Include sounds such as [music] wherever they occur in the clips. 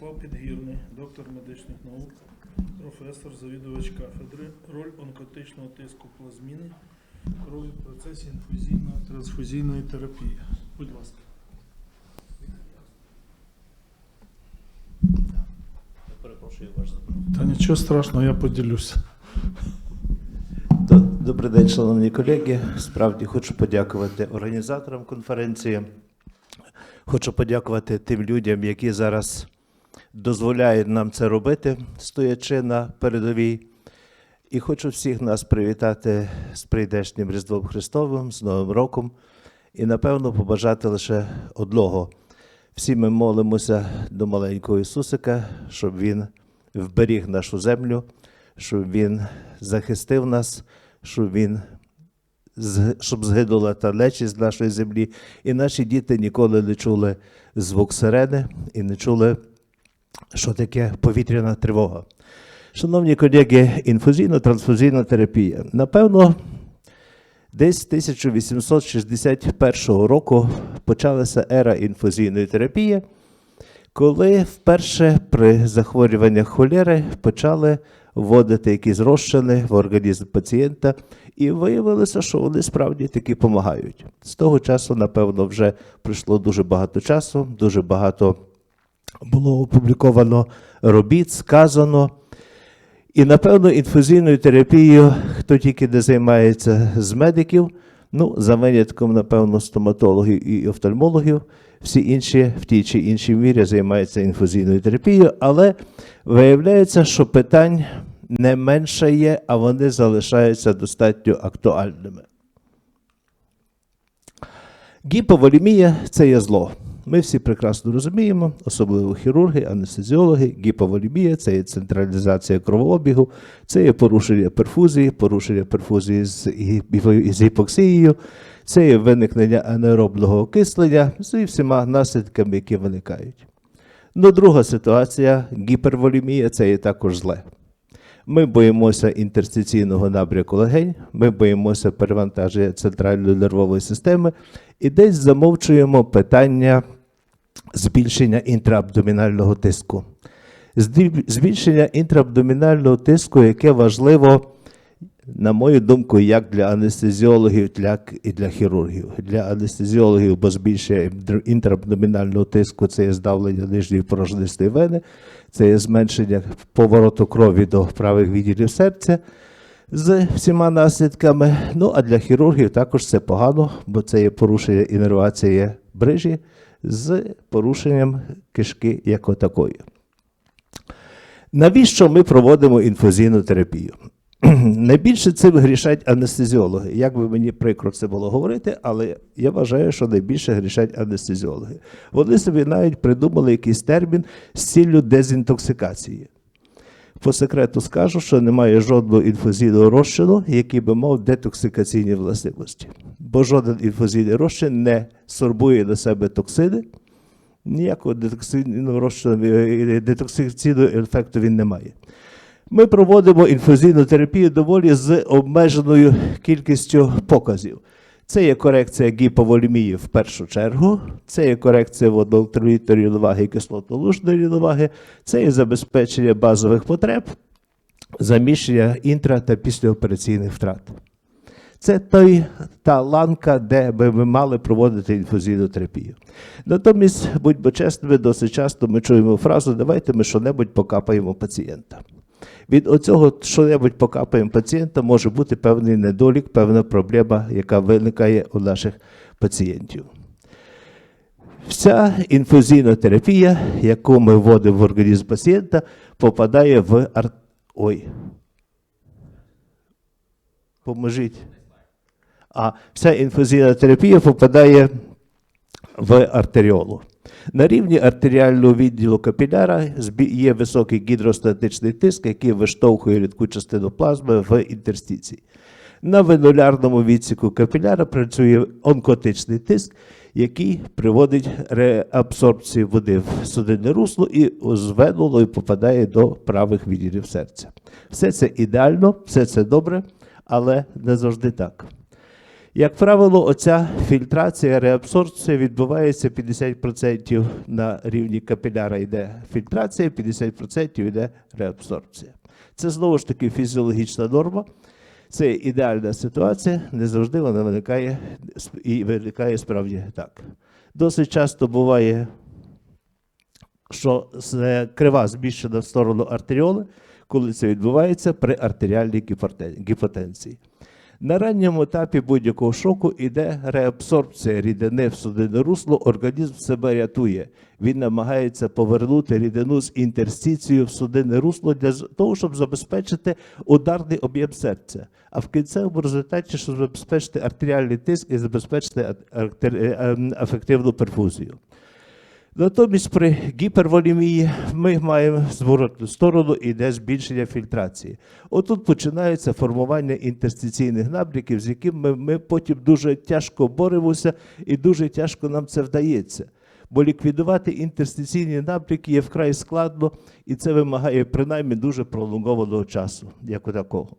Ярослав Підгірний, доктор медичних наук, професор, завідувач кафедри, роль онкотичного тиску плазміни крові в процесі інфузійної трансфузійної терапії. Будь ласка. Я перепрошую ваш запит. Та нічого страшного, я поділюся. Добрий день, шановні колеги. Справді хочу подякувати організаторам конференції. Хочу подякувати тим людям, які зараз дозволяють нам це робити, стоячи на передовій. І хочу всіх нас привітати з прийдешнім Різдвом Христовим, з Новим роком. І напевно побажати лише одного. Всі ми молимося до маленького Ісусика, щоб Він вберіг нашу землю, щоб Він захистив нас, щоб Він щоб згинула та нечість з нашої землі, і наші діти ніколи не чули звук сирени і не чули, що таке повітряна тривога. Шановні колеги, інфузійно-трансфузійна терапія. Напевно, десь з 1861 року почалася ера інфузійної терапії, коли вперше при захворюваннях холери почали вводити якісь розчини в організм пацієнта, і виявилося, що вони справді таки допомагають. З того часу, напевно, вже пройшло дуже багато часу, дуже багато було опубліковано робіт, сказано. І, напевно, інфузійною терапією, хто тільки не займається з медиків, ну, за винятком, напевно, стоматологів і офтальмологів, всі інші в тій чи іншій мірі займаються інфузійною терапією, але виявляється, що питань не менше є, а вони залишаються достатньо актуальними. Гіповолімія це є зло. Ми всі прекрасно розуміємо, особливо хірурги, анестезіологи. Гіповолімія це є централізація кровообігу, це є порушення перфузії, порушення перфузії з, гіп- з гіпоксією, це є виникнення анаеробного окислення з всіма наслідками, які виникають. Ну, друга ситуація гіперволімія це є також зле. Ми боїмося інтерстиційного набряку легень, ми боїмося перевантаження центральної нервової системи і десь замовчуємо питання збільшення інтраабдомінального тиску. Збільшення інтраабдомінального тиску, яке важливо, на мою думку, як для анестезіологів, так і для хірургів. Для анестезіологів, бо збільшення інтр- інтраабдомінального тиску це є здавлення нижньої порожнистої вени, це є зменшення повороту крові до правих відділів серця з всіма наслідками. Ну а для хірургів також це погано, бо це є порушення інервації брижі з порушенням кишки як такої. Навіщо ми проводимо інфузійну терапію? [clears throat] Найбільше цим грішать анестезіологи. Як би мені прикро це було говорити, але я вважаю, що найбільше грішать анестезіологи. Вони собі навіть придумали якийсь термін з ціллю дезінтоксикації. По секрету скажу, що немає жодного інфузійного розчину, який би мав детоксикаційні властивості. Бо жоден інфузійний розчин не сорбує до себе токсини, ніякого детоксичного розчину, е, детоксикаційного ефекту він не має. Ми проводимо інфузійну терапію доволі з обмеженою кількістю показів. Це є корекція гіповолімії в першу чергу, це є корекція водоелектролітної рівноваги і кислотно-лужної рівноваги, це є забезпечення базових потреб, заміщення інтра та післяопераційних втрат. Це той, та ланка, де би ми мали проводити інфузійну терапію. Натомість, будьмо чесними, досить часто ми чуємо фразу давайте ми що-небудь покапаємо пацієнта. Від оцього що-небудь покапаємо пацієнта може бути певний недолік, певна проблема, яка виникає у наших пацієнтів. Вся інфузійна терапія, яку ми вводимо в організм пацієнта, попадає в ар... Ой. Поможіть. А вся інфузійна терапія попадає в артеріолу. На рівні артеріального відділу капіляра є високий гідростатичний тиск, який виштовхує рідку частину плазми в інтерстиції. На венулярному відсіку капіляра працює онкотичний тиск, який приводить реабсорбцію води в судинне русло і з венулою попадає до правих відділів серця. Все це ідеально, все це добре, але не завжди так. Як правило, оця фільтрація, реабсорбція відбувається 50% на рівні капіляра йде фільтрація, 50% йде реабсорбція. Це знову ж таки фізіологічна норма. Це ідеальна ситуація, не завжди вона виникає і виникає справді так. Досить часто буває, що крива зміщена в сторону артеріоли, коли це відбувається при артеріальній гіпотензії. На ранньому етапі будь-якого шоку йде реабсорбція рідини в судинне русло, організм себе рятує. Він намагається повернути рідину з інтерстицією в судинне русло для того, щоб забезпечити ударний об'єм серця. А в кінцевому результаті, щоб забезпечити артеріальний тиск і забезпечити ар- артер- е, ем, ефективну перфузію. Натомість при гіперволемії ми маємо зворотну сторону і йде збільшення фільтрації. Отут починається формування інтерстиційних набряків, з яким ми, потім дуже тяжко боремося і дуже тяжко нам це вдається. Бо ліквідувати інтерстиційні набряки є вкрай складно, і це вимагає принаймні дуже пролонгованого часу, як у такого.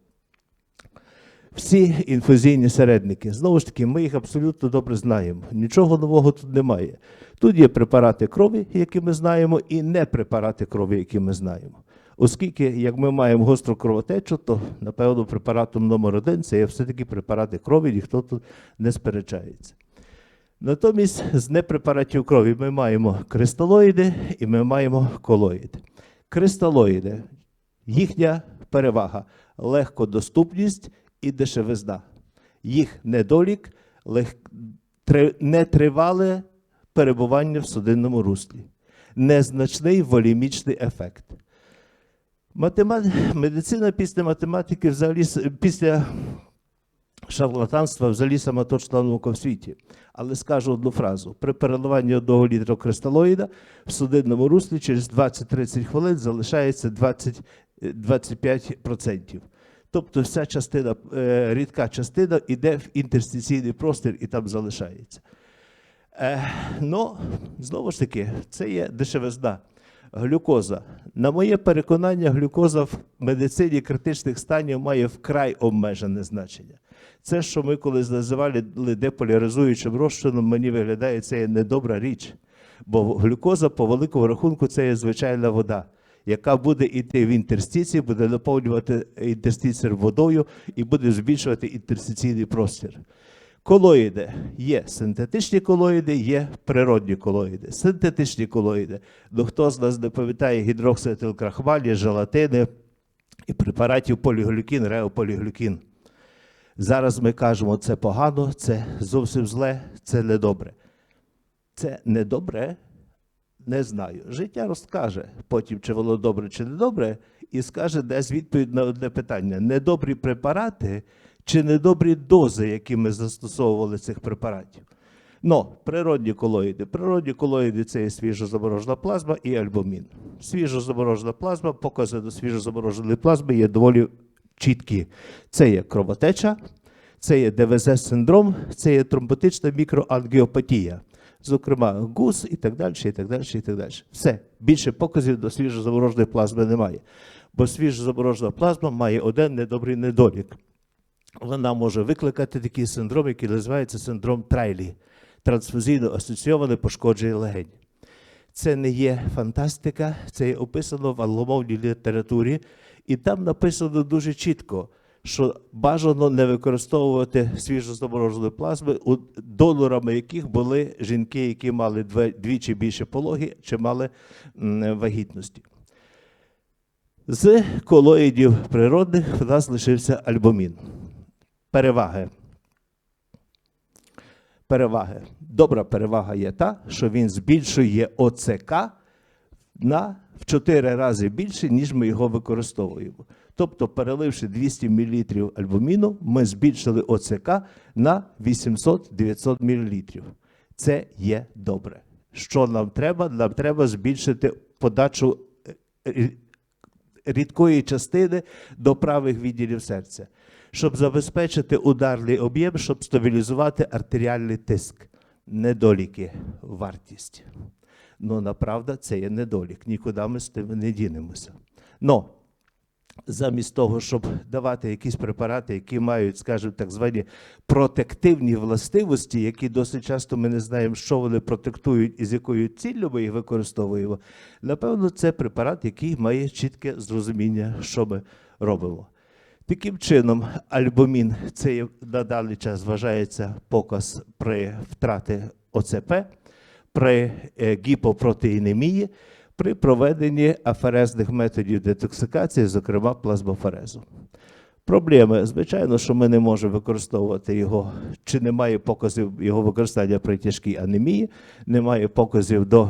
Всі інфузійні середники, знову ж таки, ми їх абсолютно добре знаємо. Нічого нового тут немає. Тут є препарати крові, які ми знаємо, і не препарати крові, які ми знаємо. Оскільки, як ми маємо гостру кровотечу, то напевно препаратом номер один це є все-таки препарати крові, ніхто тут не сперечається. Натомість з непрепаратів крові ми маємо кристалоїди і ми маємо колоїди. Кристалоїди, їхня перевага легкодоступність і дешевизна. Їх недолік нетривале перебування в судинному руслі, незначний волімічний ефект. Математ... Медицина після математики взагалі після шарлатанства взагалі сама точна наука в світі. Але скажу одну фразу: при переливанні одного літра кристалоїда в судинному руслі через 20-30 хвилин залишається 20, е, 25%. Тобто вся частина, е, рідка частина йде в інтерстиційний простір і там залишається. Е, ну, знову ж таки, це є дешевизна. Глюкоза. На моє переконання, глюкоза в медицині критичних станів має вкрай обмежене значення. Це, що ми колись називали деполяризуючим розчином, мені виглядає, це є недобра річ. Бо глюкоза, по великому рахунку, це є звичайна вода, яка буде йти в інтерстиції, буде наповнювати інтерстицію водою і буде збільшувати інтерстиційний простір. Колоїди є синтетичні колоїди, є природні колоїди. Синтетичні колоїди. Ну хто з нас не пам'ятає гідроксиетилкрахмалі, желатини і препаратів поліглюкін, реополіглюкін. Зараз ми кажемо, це погано, це зовсім зле, це недобре. Це недобре, не знаю. Життя розкаже потім, чи воно добре, чи недобре, і скаже десь відповідь на одне питання: недобрі препарати чи недобрі дози, які ми застосовували цих препаратів. Ну, природні колоїди. Природні колоїди це є свіжозаморожена плазма і альбумін. Свіжозаморожена плазма, покази до свіжозамороженої плазми є доволі чіткі. Це є кровотеча, це є ДВЗ-синдром, це є тромботична мікроангіопатія. Зокрема, ГУС і так далі, і так далі, і так далі. Все. Більше показів до свіжозамороженої плазми немає. Бо свіжозаморожена плазма має один недобрий недолік. Вона може викликати такий синдром, який називається синдром Трайлі, трансфузійно асоційоване пошкодження легень. Це не є фантастика, це є описано в англомовній літературі, і там написано дуже чітко, що бажано не використовувати свіжозамороженої плазми, донорами яких були жінки, які мали двічі більше пологи чи мали вагітності. З колоїдів природних в нас лишився альбумін. Переваги. Переваги. Добра перевага є та, що він збільшує ОЦК на в 4 рази більше, ніж ми його використовуємо. Тобто, переливши 200 мл альбуміну, ми збільшили ОЦК на 800-900 мл. Це є добре. Що нам треба? Нам треба збільшити подачу е, рідкої частини до правих відділів серця, щоб забезпечити ударний об'єм, щоб стабілізувати артеріальний тиск. Недоліки, вартість. Ну, направда, це є недолік. Нікуди ми з тим не дінемося. Но замість того, щоб давати якісь препарати, які мають, скажімо, так звані протективні властивості, які досить часто ми не знаємо, що вони протектують і з якою ціллю ми їх використовуємо, напевно, це препарат, який має чітке зрозуміння, що ми робимо. Таким чином, альбумін це на даний час вважається показ при втрати ОЦП, при е, гіпопротеїнемії, при проведенні аферезних методів детоксикації, зокрема плазмоферезу. Проблеми, звичайно, що ми не можемо використовувати його, чи немає показів його використання при тяжкій анемії, немає показів до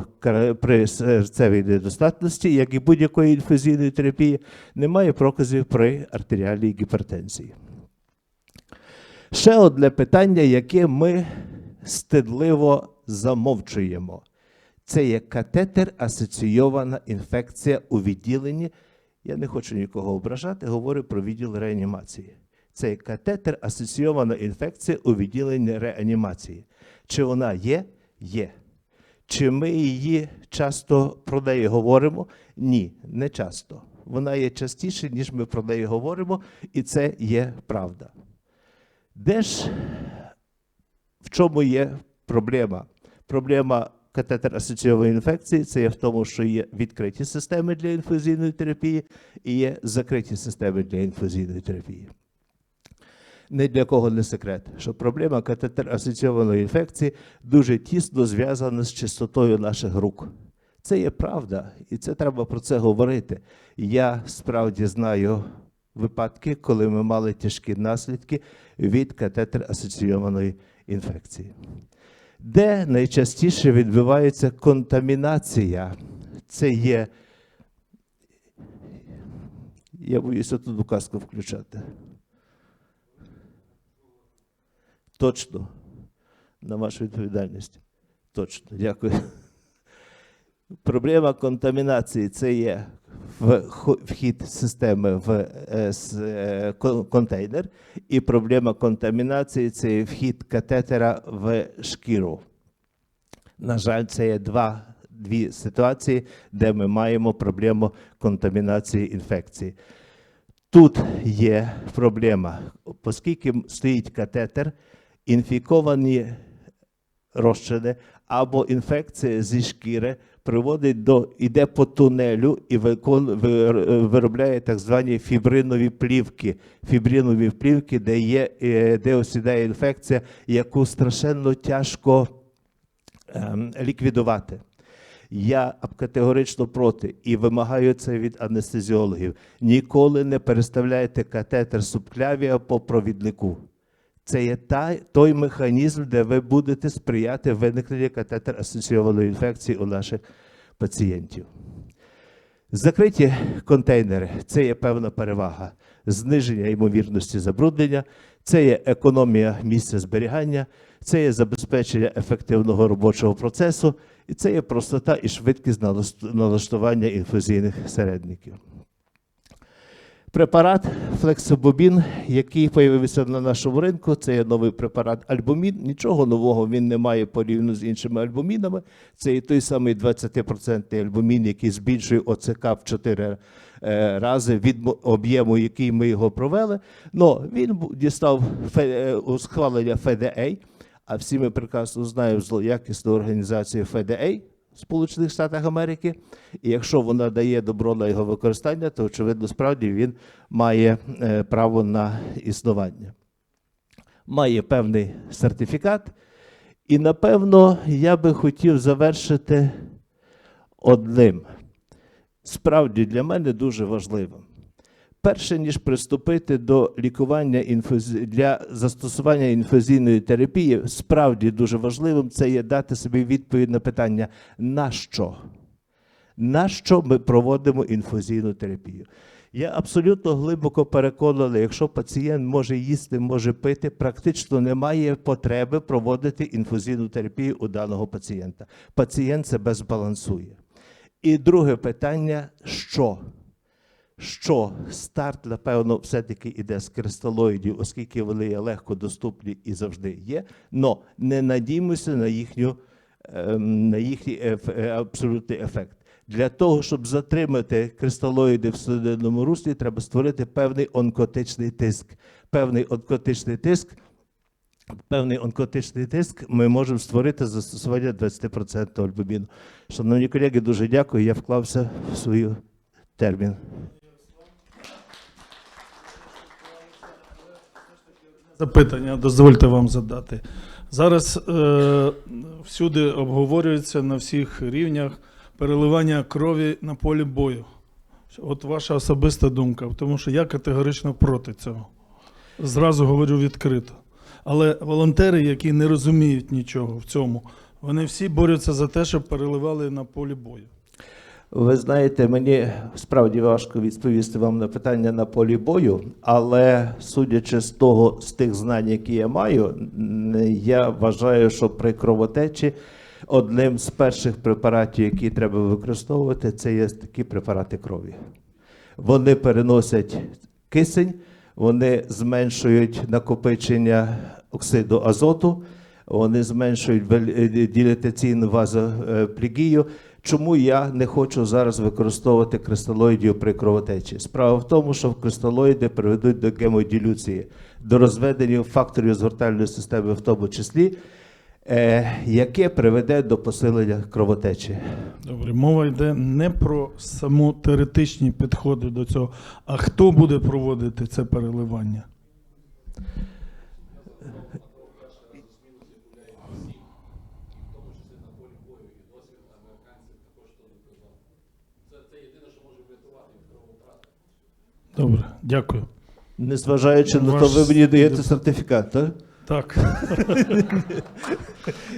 при серцевій недостатності, як і будь-якої інфузійної терапії, немає показів при артеріальній гіпертензії. Ще одне питання, яке ми стидливо замовчуємо. Це є катетер асоційована інфекція у відділенні. Я не хочу нікого ображати, говорю про відділ реанімації. Це є катетер асоційована інфекція у відділенні реанімації. Чи вона є? Є. Чи ми її часто про неї говоримо? Ні, не часто. Вона є частіше, ніж ми про неї говоримо, і це є правда. Де ж в чому є проблема? Проблема катетер асоційованої інфекції це є в тому, що є відкриті системи для інфузійної терапії і є закриті системи для інфузійної терапії. Не для кого не секрет, що проблема катетер асоційованої інфекції дуже тісно зв'язана з чистотою наших рук. Це є правда, і це треба про це говорити. Я справді знаю випадки, коли ми мали тяжкі наслідки від катетер асоційованої інфекції. Де найчастіше відбувається контамінація? Це є. Я боюся тут указку включати. Точно. На вашу відповідальність. Точно, дякую. Проблема контамінації це є вхід системи в е, е, кон- контейнер, і проблема контамінації це вхід катетера в шкіру. На жаль, це є два, дві ситуації, де ми маємо проблему контамінації інфекції. Тут є проблема, оскільки стоїть катетер, інфіковані розчини або інфекція зі шкіри приводить до іде по тунелю і викон, виробляє так звані фібринові плівки. Фібринові плівки, де є е, де осідає інфекція, яку страшенно тяжко ем, ліквідувати. Я категорично проти і вимагаю це від анестезіологів. Ніколи не переставляйте катетер субклявія по провіднику. Це є та, той механізм, де ви будете сприяти виникненню катетер асоційованої інфекції у наших пацієнтів. Закриті контейнери це є певна перевага. Зниження ймовірності забруднення, це є економія місця зберігання, це є забезпечення ефективного робочого процесу, і це є простота і швидкість налаштування інфузійних середників. Препарат Флексобобін, який появився на нашому ринку, це є новий препарат альбумін. Нічого нового він не має порівняно з іншими альбумінами. Це і той самий 20% альбумін, який збільшує ОЦК в 4 е, рази від об'єму, який ми його провели. Но він дістав е, схвалення ФДА, а всі ми прекрасно знаємо злоякісну організацію ФДА, Сполучених Штатах Америки. І якщо вона дає добро на його використання, то очевидно, справді він має е, право на існування. Має певний сертифікат. І напевно я би хотів завершити одним. Справді для мене дуже важливим. Перше ніж приступити до лікування інфузі... для застосування інфузійної терапії, справді дуже важливим це є дати собі відповідь на питання, на що? На що ми проводимо інфузійну терапію? Я абсолютно глибоко переконаний, якщо пацієнт може їсти, може пити, практично немає потреби проводити інфузійну терапію у даного пацієнта. Пацієнт себе збалансує. І друге питання: що? Що старт, напевно, все-таки йде з кристалоїдів, оскільки вони є легко доступні і завжди є. Но не надіймося на їхню ем, на їхній е, абсолютний ефект. Для того, щоб затримати кристалоїди в судинному руслі, треба створити певний онкотичний тиск. Певний онкотичний тиск. Певний онкотичний тиск ми можемо створити застосування 20% альбуміну. Шановні колеги, дуже дякую. Я вклався в свій термін. Запитання дозвольте вам задати. Зараз е, всюди обговорюється на всіх рівнях переливання крові на полі бою. От ваша особиста думка, тому що я категорично проти цього. Зразу говорю відкрито. Але волонтери, які не розуміють нічого в цьому, вони всі борються за те, щоб переливали на полі бою. Ви знаєте, мені справді важко відповісти вам на питання на полі бою, але судячи з того, з тих знань, які я маю, я вважаю, що при кровотечі одним з перших препаратів, які треба використовувати, це є такі препарати крові. Вони переносять кисень, вони зменшують накопичення оксиду азоту, вони зменшують е, ділатаційну вазоплігію. Чому я не хочу зараз використовувати кристалоїдів при кровотечі? Справа в тому, що кристалоїди приведуть до гемодилюції, до розведення факторів згортальної системи, в тому числі, е, яке приведе до посилення кровотечі. Добре, мова йде не про саму теоретичні підходи до цього, а хто буде проводити це переливання. Добре, дякую. Незважаючи на Ваш то, ви мені даєте сертифікат, так? Так.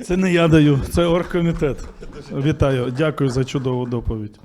Це не я даю, це оргкомітет. Вітаю, дякую за чудову доповідь.